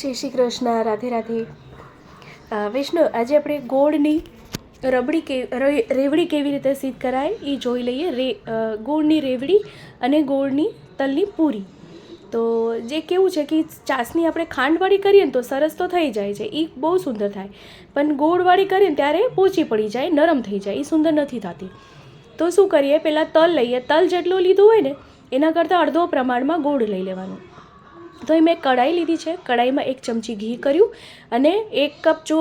જય શ્રી કૃષ્ણ, રાધે રાધે. વૈષ્ણવ આજે આપણે ગોળની રબડી કે રેવડી કેવી રીતે સિદ્ધ કરાય એ જોઈ લઈએ. રે ગોળની રેવડી અને ગોળની તલની પૂરી. તો જે કેવું છે કે ચાસની આપણે ખાંડવાળી કરીએ ને તો સરસ તો થઈ જાય છે એ બહુ સુંદર થાય. પણ ગોળવાળી કરીએ ને ત્યારે પોચી પડી જાય, નરમ થઈ જાય એ સુંદર નથી થતી. તો શું કરીએ? પહેલાં તલ લઈએ. તલ જેટલું લીધું હોય ને, એના કરતાં અડધો પ્રમાણમાં ગોળ લઈ લેવાનું. તો એ મેં કઢાઈ લીધી છે. કઢાઈમાં એક ચમચી ઘી કર્યું અને એક કપ જો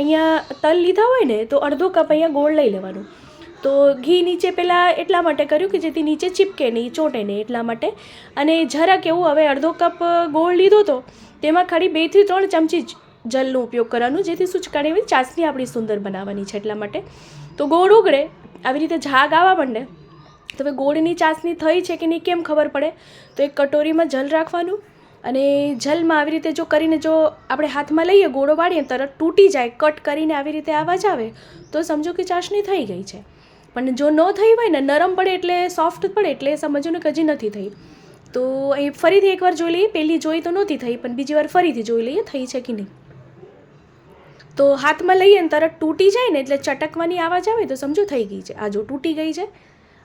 અહીંયા તલ લીધા હોય ને, તો અડધો કપ અહીંયા ગોળ લઈ લેવાનું. તો ઘી નીચે પહેલાં એટલા માટે કર્યું કે જેથી નીચે ચીપકે નહીં, ચોંટે નહીં એટલા માટે. અને જરાક એવું હવે અડધો કપ ગોળ લીધો તો તેમાં ખાલી બેથી ત્રણ ચમચી જલનો ઉપયોગ કરવાનો, જેથી કાઢે એવી ચાસણી આપણી સુંદર બનાવવાની છે એટલા માટે. તો ગોળ ઉગડે, આવી રીતે ઝાગ આવવા માંડે. તો હવે ગોળની ચાસણી થઈ છે કે નહીં કેમ ખબર પડે? તો એક કટોરીમાં જલ રાખવાનું. અને જલમાં આવી રીતે જો કરીને જો આપણે હાથમાં લઈએ, ગોળો વાળીએ તરત તૂટી જાય, કટ કરીને આવી રીતે અવાજ આવે, તો સમજો કે ચાસણી થઈ ગઈ છે. પણ જો ન થઈ હોય ને, નરમ પડે એટલે સોફ્ટ પડે એટલે સમજો ને કે હજી નથી થઈ. તો એ ફરીથી એકવાર જોઈ લઈએ. પહેલી જોઈ તો નહોતી થઈ, પણ બીજી વાર ફરીથી જોઈ લઈએ થઈ છે કે નહીં. તો હાથમાં લઈએ ને તરત તૂટી જાય ને એટલે ચટકવાની આવાજ આવે, તો સમજો થઈ ગઈ છે. આ જો તૂટી ગઈ છે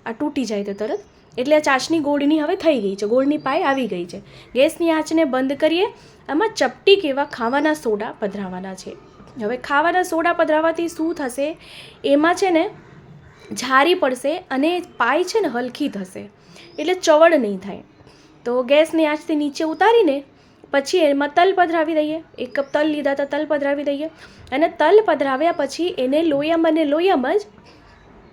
આ તૂટી જાય તો તરત. એટલે આ ચાસણી ગોળની હવે થઈ ગઈ છે. ગોળની પાય આવી ગઈ છે. ગેસની આંચને બંધ કરીએ. આમાં ચપટી કેવા ખાવાના સોડા પધરાવાના છે. હવે ખાવાના સોડા પધરાવાથી શું થશે? એમાં છે ને ઝારી પડશે અને પાય છે ને હલકી થશે. એટલે ચવડ નહીં થાય. તો ગેસની આંચથી નીચે ઉતારીને પછી એમાં તલ પધરાવી દઈએ. એક કપ તલ લીધા તો તલ પધરાવી દઈએ. અને તલ પધરાવ્યા પછી એને લોયામાં અને લોયામાં જ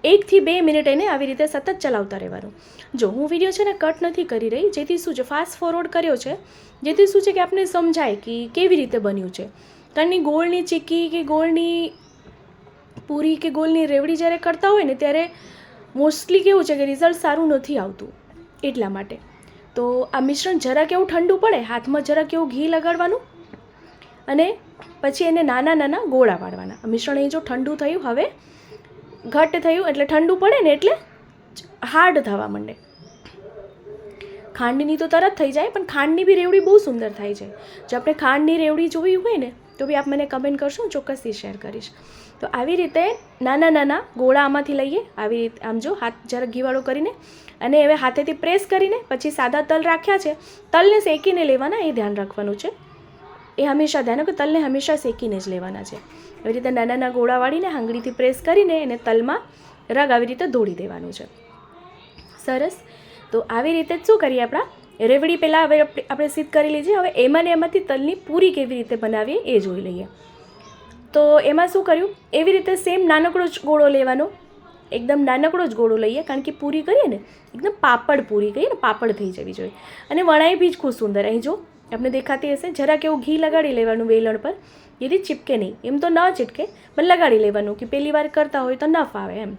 એકથી બે મિનિટ એને આવી રીતે સતત ચલાવતા રહેવાનું. જો હું વીડિયો છે ને કટ નથી કરી રહી, જેથી શું છે ફાસ્ટ ફોરવર્ડ કર્યો છે, જેથી શું છે કે આપણે સમજાય કે કેવી રીતે બન્યું છે. કારણની ગોળની ચીક્કી કે ગોળની પૂરી કે ગોળની રેવડી જ્યારે કરતા હોય ને, ત્યારે મોસ્ટલી કેવું છે કે રિઝલ્ટ સારું નથી આવતું એટલા માટે. તો આ મિશ્રણ જરાક એવું ઠંડુ પડે, હાથમાં જરાક એવું ઘી લગાડવાનું અને પછી એને નાના નાના ગોળા પાડવાના મિશ્રણ અહીં જો ઠંડુ થયું, હવે ઘટ્ટ થયું એટલે ઠંડુ પડે ને એટલે હાર્ડ થવા માંડે. ખાંડની તો તરત થઈ જાય, પણ ખાંડની બી રેવડી બહુ સુંદર થાય છે. જો આપણે ખાંડની રેવડી જોવી હોય ને, તો બી આપ મને કમેન્ટ કરશો, હું ચોક્કસથી શેર કરીશ. તો આવી રીતે નાના નાના ગોળા આમાંથી લઈએ, આવી રીતે આમ જો હાથ જરાક ઘીવાળો કરીને, અને હવે હાથેથી પ્રેસ કરીને, પછી સાદા તલ રાખ્યા છે. તલને શેકીને લેવાના, એ ધ્યાન રાખવાનું છે. એ હંમેશા ધ્યાન કે તલને હંમેશા શેકીને જ લેવાના છે. એવી રીતે નાના નાના ગોળા વાળીને હાંગળીથી પ્રેસ કરીને એને તલમાં રગ આવી રીતે દોડી દેવાનું છે. સરસ. તો આવી રીતે જ શું કરીએ આપણા? રેવડી પહેલાં હવે આપણે આપણે સિદ્ધ કરી લીધી. હવે એમાં ને એમાંથી તલની પૂરી કેવી રીતે બનાવીએ એ જોઈ લઈએ. તો એમાં શું કર્યું? એવી રીતે સેમ નાનકડો જ ગોળો લેવાનો. એકદમ નાનકડો જ ગોળો લઈએ, કારણ કે પૂરી કરીએ ને, એકદમ પાપડ પૂરી કહીએ ને, પાપડ થઈ જવી જોઈએ. અને વણાઈ બી જ ખૂબ સુંદર. અહીં જો આપણે દેખાતી હશે, જરાક એવું ઘી લગાડી લેવાનું વેલણ પર. જેથી ચીપકે નહીં. એમ તો ન ચીટકે પણ લગાડી લેવાનું કે પહેલી વાર કરતા હોય તો ન ફાવે એમ.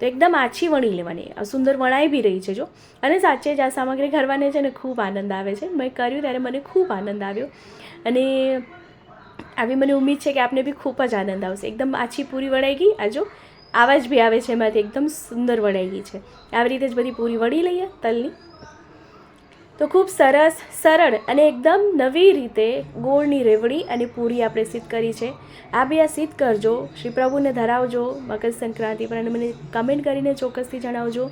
તો એકદમ આછી વણી લેવાની. આ સુંદર વણાઈ બી રહી છે જો. અને સાચે જ આ સામગ્રી ઘરવાને છે ને ખૂબ આનંદ આવે છે. મેં કર્યું ત્યારે મને ખૂબ આનંદ આવ્યો. અને આવી મને ઉમ્મીદ છે કે આપને બી ખૂબ જ આનંદ આવશે. એકદમ આછી પૂરી વણાઈ ગઈ. આ જો, આવાજ બી આવે છે એમાંથી. એકદમ સુંદર વણાઈ ગઈ છે. આવી રીતે જ બધી પૂરી વળી લઈએ તલની. તો ખૂબ સરસ, સરળ અને એકદમ નવી રીતે ગોળની રેવડી અને પૂરી આપણે સિદ્ધ કરી છે. આ બી આ સિદ્ધ કરજો. શ્રી પ્રભુને ધરાવજો. મકર સંક્રાંતિ પર અને મને કમેન્ટ કરીને ચોક્કસથી જણાવજો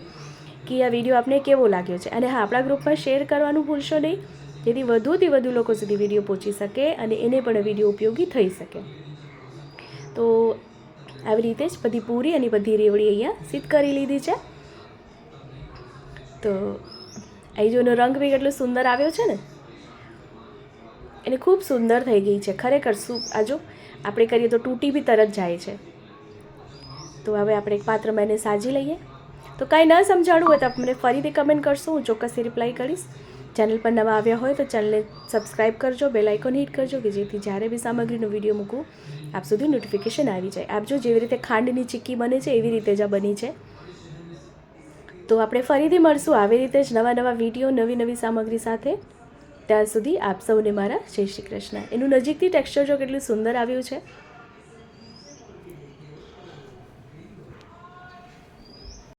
કે આ વીડિયો આપને કેવો લાગ્યો છે. અને હા, આપણા ગ્રુપમાં શેર કરવાનું ભૂલશો નહીં. જેથી વધુથી વધુ લોકો સુધી વીડિયો પહોંચી શકે અને એને પણ વીડિયો ઉપયોગી થઈ શકે. તો આવી રીતે જ બધી પૂરી અને બધી રેવડી અહીંયા સિદ્ધ કરી લીધી છે. તો અહીં જોનો રંગ બી કેટલો સુંદર આવ્યો છે ને, એને ખૂબ સુંદર થઈ ગઈ છે. ખરેખર શું આજો આપણે કરીએ તો તૂટી બી તરત જાય છે. તો હવે આપણે એક પાત્રમાં એને સાજી લઈએ. તો કાંઈ ન સમજાણું હોય તો મને ફરીથી કમેન્ટ કરશો, હું ચોક્કસથી રિપ્લાય કરીશ. ચેનલ પર નવા આવ્યા હોય તો ચેનલને સબસ્ક્રાઈબ કરજો બેલ આઇકોન હિટ કરજો, કે જેથી જ્યારે બી સામગ્રીનો વીડિયો મૂકું, આપ સુધી નોટિફિકેશન આવી જાય. આપ જો જેવી રીતે ખાંડની ચીક્કી બને છે, એવી રીતે જ બની છે. તો આપણે ફરીથી મળશું આવી રીતે જ નવા નવા વીડિયો, નવી નવી સામગ્રી સાથે. ત્યાં સુધી આપ સૌને મારા જય શ્રી કૃષ્ણ. એનું નજીકથી ટેક્સચર જો કેટલું સુંદર આવ્યું છે